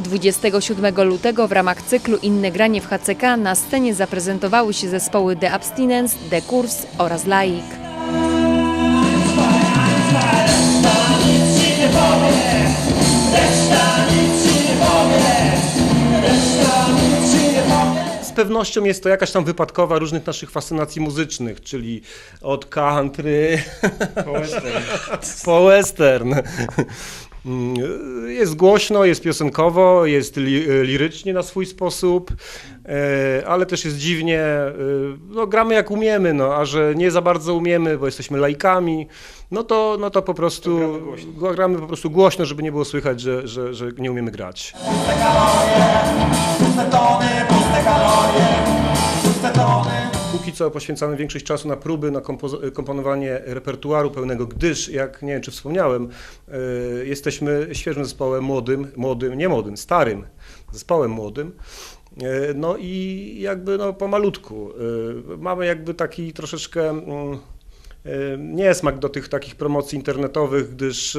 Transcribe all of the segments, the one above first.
27 lutego w ramach cyklu Inne granie w HCK na scenie zaprezentowały się zespoły The Abstinence, The Kurs oraz Laik. Z pewnością jest to jakaś tam wypadkowa różnych naszych fascynacji muzycznych, czyli od country po western. Mm, Jest głośno, jest piosenkowo, jest li, lirycznie na swój sposób, e, ale też jest dziwnie. e, No, gramy jak umiemy, no, a że nie za bardzo umiemy, bo jesteśmy laikami, no to, no to po prostu gramy, gramy po prostu głośno, żeby nie było słychać, że, że, że nie umiemy grać. Póki co poświęcamy większość czasu na próby, na komponowanie repertuaru pełnego, gdyż, jak nie wiem czy wspomniałem, y, jesteśmy świeżym zespołem młodym, młodym, nie młodym, starym zespołem młodym. Y, No i jakby no pomalutku. y, Mamy jakby taki troszeczkę mm, niesmak do tych takich promocji internetowych, gdyż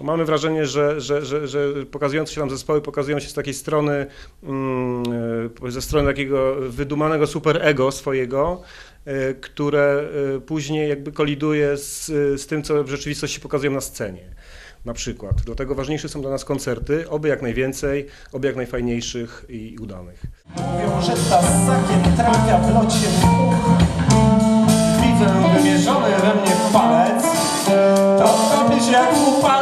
Mamy wrażenie, że, że, że, że pokazujące się tam zespoły pokazują się z takiej strony, mm, e, ze strony takiego wydumanego superego swojego, e, które e, później jakby koliduje z, z tym, co w rzeczywistości pokazują na scenie. Na przykład. Dlatego ważniejsze są dla nas koncerty, oby jak najwięcej, oby jak najfajniejszych i udanych. Mówią, że ta z sakiem trafia w locie much. Widzę wymierzony we mnie palec, to robisz jak upalec.